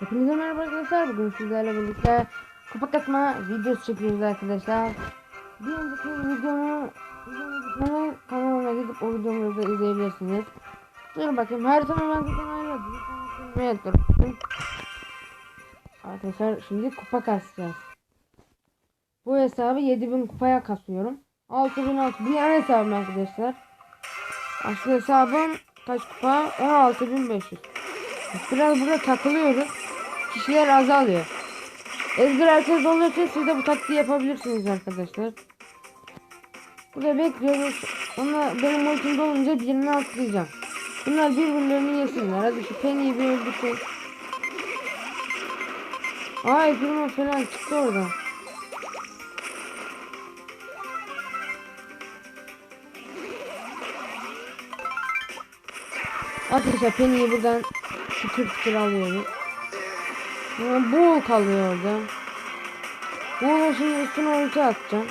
Hepinize merhaba arkadaşlar. Bugün sizlerle birlikte kupa katma videosu çekiyoruz arkadaşlar. Bir önceki videomu videomu kanalıma gidip o videomu da izleyebilirsiniz. Dur bakayım haritama ben zaten ayarladım. Evet bakayım. Arkadaşlar şimdi kupa kasacağız. Bu hesabı 7000 kupaya kasıyorum. 6006 bir yan hesabım arkadaşlar. Asıl hesabım kaç kupa? 16500. Biraz burada takılıyoruz. Kişiler azalıyor. Edgar herkes olursa siz de bu taktiği yapabilirsiniz arkadaşlar. Burada bekliyoruz. Ona benim ultim dolunca birini atlayacağım. Bunlar birbirlerini yesinler. Hadi şu Penny'yi bir öldürsün. Ay firma falan çıktı oradan. Arkadaşlar Penny'yi buradan tıkır tıkır alıyoruz. Buğul kalıyor orada. Buğul'un şimdi üstüne ulti atacağım.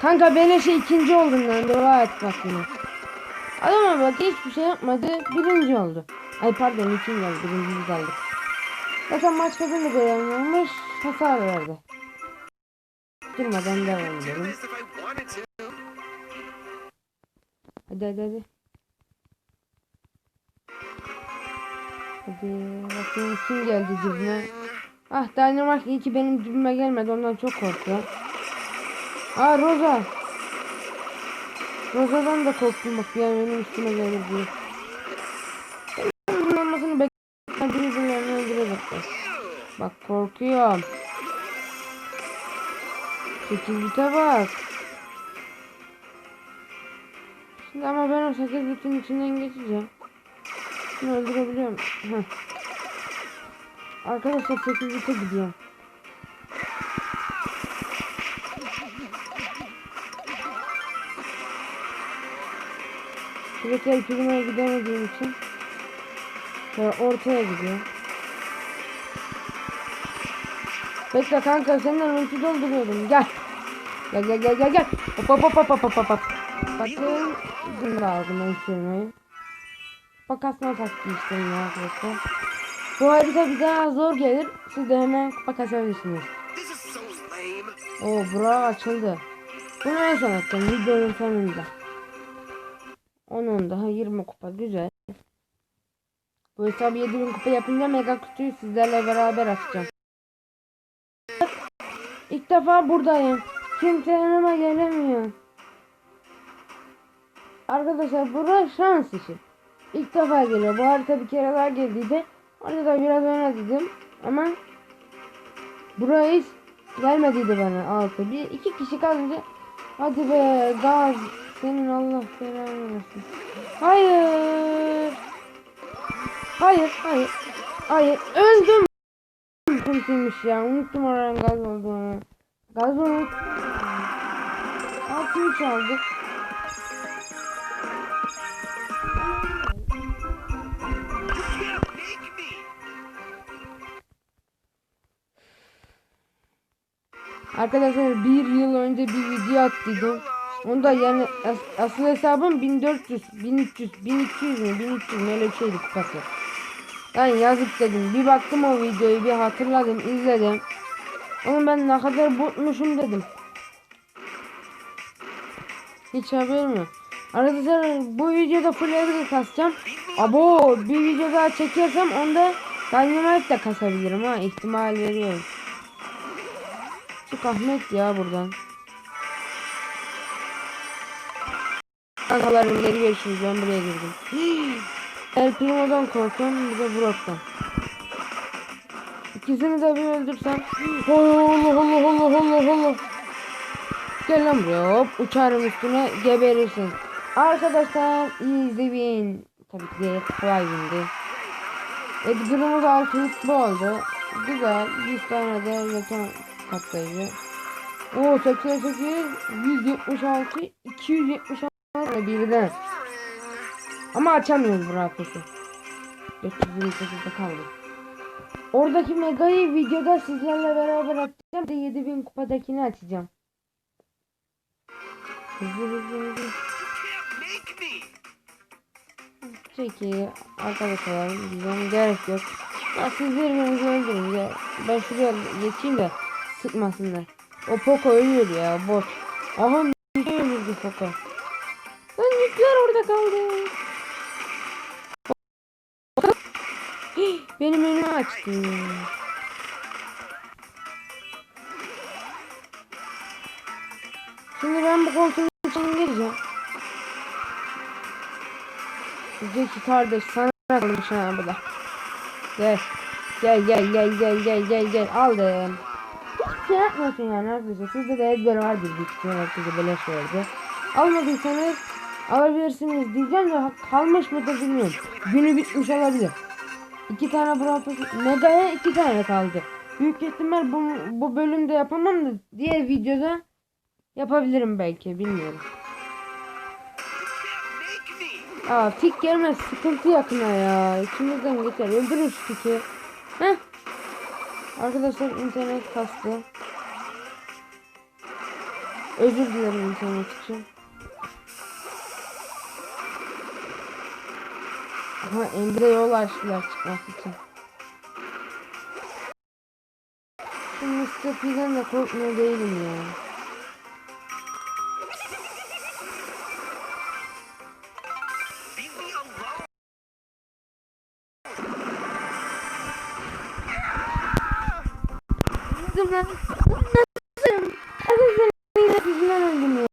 Kanka beleşe ikinci oldum lan dua et bak yine. Adama bak hiçbir şey yapmadı birinci oldu. Ay pardon ikinci oldu birinci biz aldık. Zaten maç kadın da görevlenmiş hasar verdi. Durmadan devam edelim. Hadi hadi hadi. Hadi bakayım kim geldi dibime. Ah Dynamite iyi ki benim dibime gelmedi ondan çok korktu. Aa Rosa. Rosa'dan da korktum bak ya benim üstüme gelir diye. Bunun olmasını bekledim. Birbirlerini öldürecekler. Bak korkuyorum. Sekizlik'e bak. Şimdi ama ben o 8 bitin içinden geçeceğim. Şunu öldürebiliyorum. Arkadaşlar 8 bite gidiyorum. Sürekli el primaya gidemediğim için şöyle ortaya gidiyorum. Bekle kanka senden ulti dolduruyordum. Gel. Gel gel gel gel gel. Hop hop hop hop hop hop hop. Bakın izin lazım ben taktiği işte ya arkadaşlar. Bu harita bir daha zor gelir. Siz de hemen kupa kasabilirsiniz. Oo bura açıldı. Bunu en son atacağım videonun sonunda. Onun daha 20 kupa güzel. Bu hesabı 7000 kupa yapınca mega kutuyu sizlerle beraber açacağım. İlk defa buradayım. Kimse yanıma gelemiyor. Arkadaşlar bura şans işi. İlk defa geliyor. Bu harita bir kere daha geldiydi. Orada da biraz oynadım. Ama buraya hiç gelmediydi bana altı. Bir iki kişi kalınca hadi be gaz senin Allah belanı versin. Hayır. Hayır, hayır. Hayır, öldüm. Kimsiymiş ya. Unuttum oranın gaz olduğunu. Gaz unut. Altını çaldık. Arkadaşlar bir yıl önce bir video attıydım. Onda yani as- asıl hesabım 1400, 1300, 1200 mü 1300 mü öyle bir şeydi kupası. Ben yazık dedim. Bir baktım o videoyu bir hatırladım izledim. Oğlum ben ne kadar botmuşum dedim. Hiç haberim yok. Arkadaşlar bu videoda full Edgar kasacağım. Abo bir video daha çekersem onda Dynamite de kasabilirim ha ihtimal veriyorum. Çık Ahmet ya buradan. Kankalarım geri görüşürüz ben buraya girdim. El Primo'dan korkuyorum bir de Brock'tan. İkisini de bir öldürsem. Allah Allah Allah Allah Allah. Gel lan buraya hop uçarım üstüne geberirsin. Arkadaşlar easy win. Tabii ki de kolay windi. Edgar'ımız 6 hutlu oldu. Güzel. 100 tane de yeter katlayıcı. Oo 88, 176, 276 birden. Ama açamıyoruz bu raketi. 428'de kaldı. Oradaki megayı videoda sizlerle beraber açacağım. Bir de 7000 kupadakini açacağım. Hızlı hızlı hızlı. Çeki arkadaşlar diyeceğim gerek yok. Ya siz birbirinizi öldürün ya. Ben şuraya geçeyim de sıkmasınlar. O Poco ölüyor ya bot. Aha ne öldürdü Poco. Lan nükleer orada kaldı. Benim önümü açtı. Şimdi ben bu koltuğun içine gireceğim. Diyecek ki kardeş sana kalmış ha bu da. Gel. Gel gel gel gel gel gel gel aldım. Şey yapmıyorsun yani arkadaşlar. Sizde de ezber vardır büyük ihtimalle size beleş verdi. Almadıysanız alabilirsiniz diyeceğim de kalmış mıdır bilmiyorum. Günü bitmiş olabilir. İki tane Brawl Mega'ya iki tane kaldı. Büyük ihtimal bu, bu bölümde yapamam da diğer videoda yapabilirim belki bilmiyorum. Aa tik gelmez sıkıntı yakına ya. İçimizden geçer. Öldürün şu tiki. Heh. Arkadaşlar internet kastı. Özür dilerim internet için. Aha Emre yol açtılar çıkmak için. Şu Mr. P'den de korkmuyor değilim ya. Öldüm lan. Nasıl? Arkadaşlar yine yüzünden öldüm ya.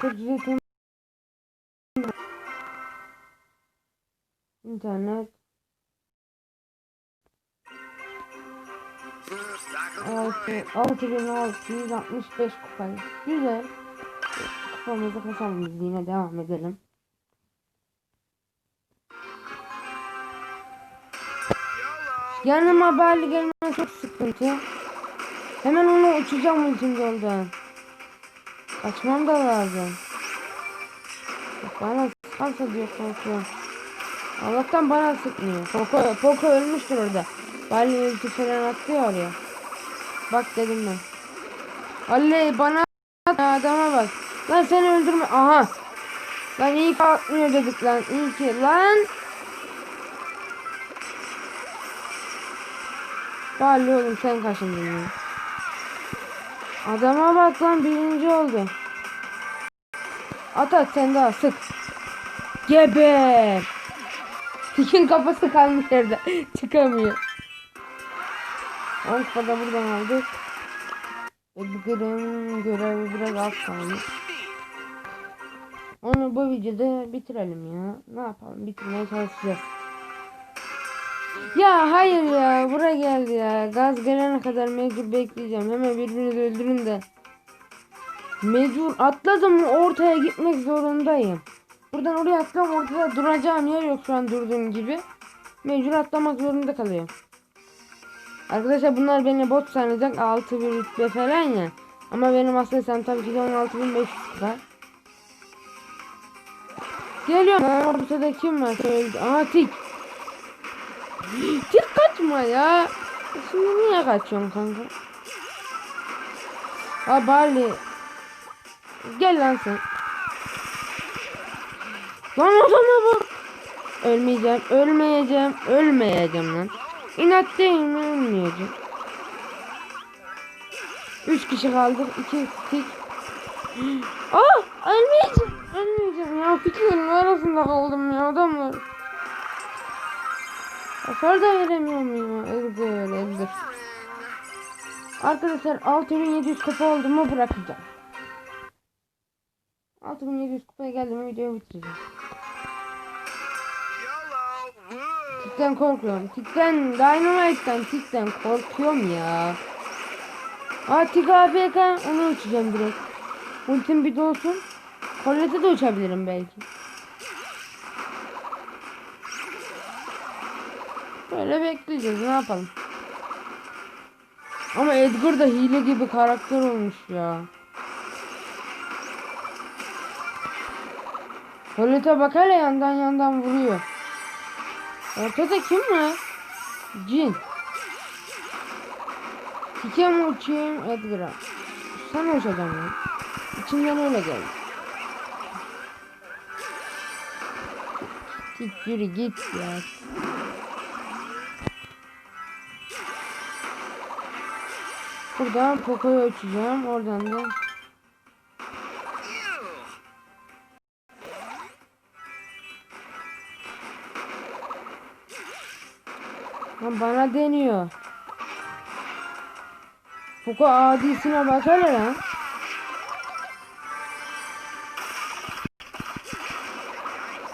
Kudretim. İnternet. Altı, altı bin altı yüz altmış beş kupayı. Güzel. Kupamızı biz yine devam edelim. Yanıma haberli gelmesi çok sıkıntı. Hemen onu uçacağım ultim doldu. Kaçmam da lazım. Bana sıkarsa diyor korkuyorum. Allah'tan bana sıkmıyor. Poco, Poco ölmüştür orada. Bali ulti falan attı ya oraya. Bak dedim ben. Ali bana adama bak. Lan seni öldürme. Aha. Lan iyi ki atmıyor dedik lan. İyi ki. Lan. Bali oğlum sen kaçındın ya. Adama bak lan birinci oldu. At at sen daha sık. Geber. Tikin kafası kalmış yerde. Çıkamıyor. Avrupa da buradan aldık. Edgar'ın görevi biraz az kalmış. Onu bu videoda bitirelim ya. Ne yapalım bitirmeye çalışacağız. Ya hayır ya bura geldi ya. Gaz gelene kadar mecbur bekleyeceğim. Hemen birbirinizi öldürün de. Mecbur atladım ortaya gitmek zorundayım. Buradan oraya atlam ortada duracağım yer yok şu an durduğum gibi. Mecbur atlamak zorunda kalıyorum. Arkadaşlar bunlar beni bot sanacak 6 bir rütbe falan ya. Ama benim sen tabii ki de 16.500 kadar. Geliyorum. Lan Ortada kim var? Öldü. Aha. Tik kaçma ya. Şimdi niye kaçıyorsun kanka? Ha Barley. Gel lan sen. Lan adama bak. Ölmeyeceğim, ölmeyeceğim, ölmeyeceğim lan. İnat değilim, ölmeyeceğim. Üç kişi kaldık, iki tik. Ah, ölmeyeceğim, ölmeyeceğim ya. Tiklerin arasında kaldım ya adamlar. Hasar da veremiyorum ya. Ezdir, ezdir. Arkadaşlar 6700 kupa oldu mu bırakacağım. 6700 kupaya geldi mi videoyu bitireceğim. Tikten korkuyorum. Tikten, Dynamite'den tikten korkuyorum ya. Aa tik AFK onu uçacağım direkt. Ultim bir dolsun. Colette de uçabilirim belki. Böyle bekleyeceğiz ne yapalım. Ama Edgar da hile gibi karakter olmuş ya. Polite bak hele yandan yandan vuruyor. Ortada kim mi? Cin. Hikem uçayım Edgar'a. Sen hoş adam ya. İçimden öyle geldi. Git yürü git ya. Buradan Poco'yu açacağım. Oradan da. Lan bana deniyor. Poco adisine baksana lan.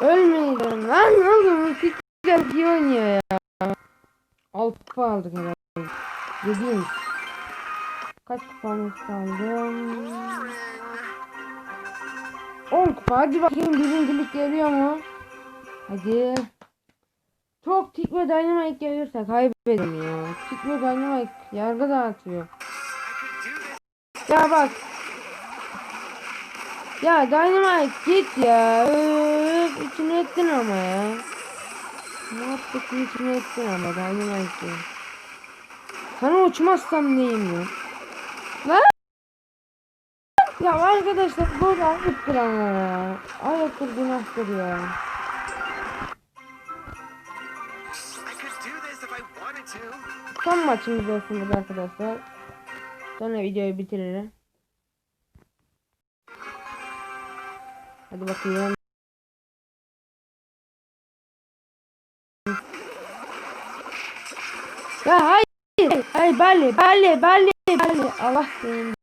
Ölmeyeceğim lan oğlum. Siktir oynuyor ya. Alt kupa aldık herhalde. Yediğim. Kaç kupamız kaldı? Boring. 10 kupa. Hadi bakayım birincilik geliyor mu? Hadi. Çok tik ve dynamite gelirse kaybedelim ya. Tik ve dynamite yargı dağıtıyor. Ya bak. Ya dynamite git ya. Öf, içine ettin ama ya. Ne yaptık içine ettin ama dynamite. Sana uçmazsam neyim ya? Lan! Ya arkadaşlar bu da ayıptır ama ya. Ayıptır günahtır ya. Son maçımız olsun arkadaşlar. Sonra videoyu bitiririm. Hadi bakayım. Ya hayır. Hayır Bali Bali Bali. Allah senin